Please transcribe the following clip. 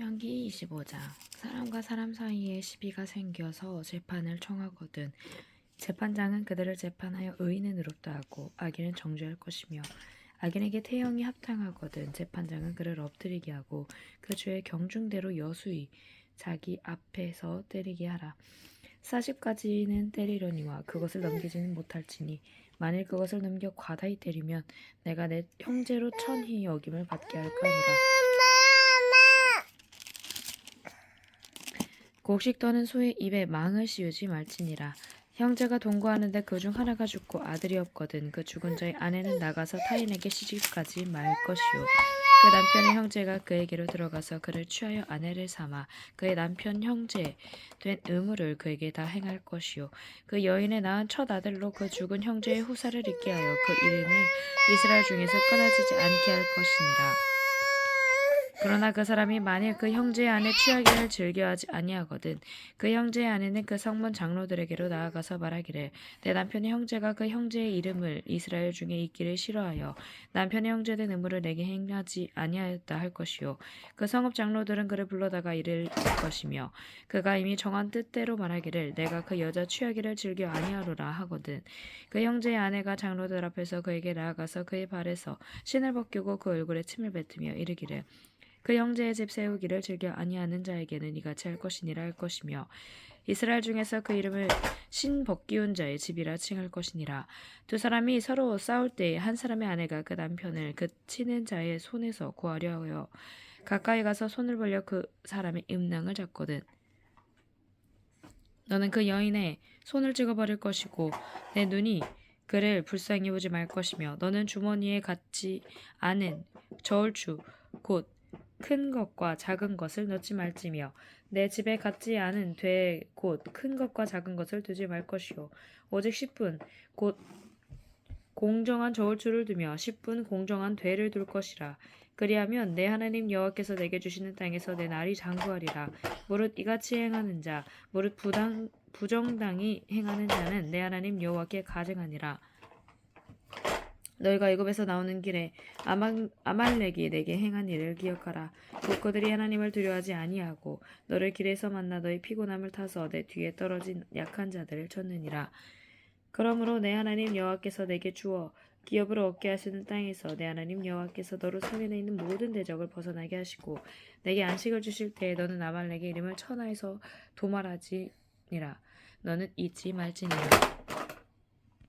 신명기 25장. 사람과 사람 사이에 시비가 생겨서 재판을 청하거든. 재판장은 그들을 재판하여 의인은 의롭다 하고 악인은 정죄할 것이며 악인에게 태형이 합당하거든. 재판장은 그를 엎드리게 하고 그 죄의 경중대로 여수히 자기 앞에서 때리게 하라. 사십까지는 때리려니와 그것을 넘기지는 못할지니 만일 그것을 넘겨 과다히 때리면 내가 내 형제로 천히 여김을 받게 할까 하니라 곡식 떠는 소의 입에 망을 씌우지 말지니라. 형제가 동거하는데 그 중 하나가 죽고 아들이 없거든 그 죽은 자의 아내는 나가서 타인에게 시집가지 말 것이요. 그 남편의 형제가 그에게로 들어가서 그를 취하여 아내를 삼아 그의 남편 형제 된 의무를 그에게 다 행할 것이요. 그 여인의 낳은 첫 아들로 그 죽은 형제의 후사를 있게 하여 그 이름을 이스라엘 중에서 끊어지지 않게 할 것이니라. 그러나 그 사람이 만일 그 형제의 아내 취하기를 즐겨하지 아니하거든 그 형제의 아내는 그 성문 장로들에게로 나아가서 말하기를 내 남편의 형제가 그 형제의 이름을 이스라엘 중에 있기를 싫어하여 남편의 형제된 의무를 내게 행하지 아니하였다 할 것이요. 그 성읍 장로들은 그를 불러다가 이를 것이며 그가 이미 정한 뜻대로 말하기를 내가 그 여자 취하기를 즐겨 아니하노라 하거든. 그 형제의 아내가 장로들 앞에서 그에게 나아가서 그의 발에서 신을 벗기고 그 얼굴에 침을 뱉으며 이르기를 그 형제의 집 세우기를 즐겨 아니하는 자에게는 이같이 할 것이니라 할 것이며 이스라엘 중에서 그 이름을 신 벗기운 자의 집이라 칭할 것이니라. 두 사람이 서로 싸울 때에 한 사람의 아내가 그 남편을 그 치는 자의 손에서 구하려 하여 가까이 가서 손을 벌려 그 사람의 음낭을 잡거든. 너는 그 여인의 손을 찍어버릴 것이고 내 눈이 그를 불쌍히 보지 말 것이며 너는 주머니에 갖지 않은 저울추 곧 큰 것과 작은 것을 넣지 말지며 내 집에 갖지 않은 되에 곧큰 것과 작은 것을 두지 말 것이요. 오직 10분 곧 공정한 저울추를 두며 10분 공정한 되를 둘 것이라. 그리하면 내 하나님 여호와께서 내게 주시는 땅에서 내 날이 장구하리라. 무릇 이같이 행하는 자 무릇 부당 부정당히 행하는 자는 내 하나님 여호와께 가증하니라 너희가 애굽에서 나오는 길에 아말, 아말렉이 내게 행한 일을 기억하라. 곧 그들이 하나님을 두려워하지 아니하고 너를 길에서 만나 너희 피곤함을 타서 내 뒤에 떨어진 약한 자들을 쳤느니라. 그러므로 내 하나님 여호와께서 내게 주어 기업을 얻게 하시는 땅에서 내 하나님 여호와께서 너로 성현에 있는 모든 대적을 벗어나게 하시고 내게 안식을 주실 때에 너는 아말렉의 이름을 천하에서 도말하지니라. 너는 잊지 말지니라.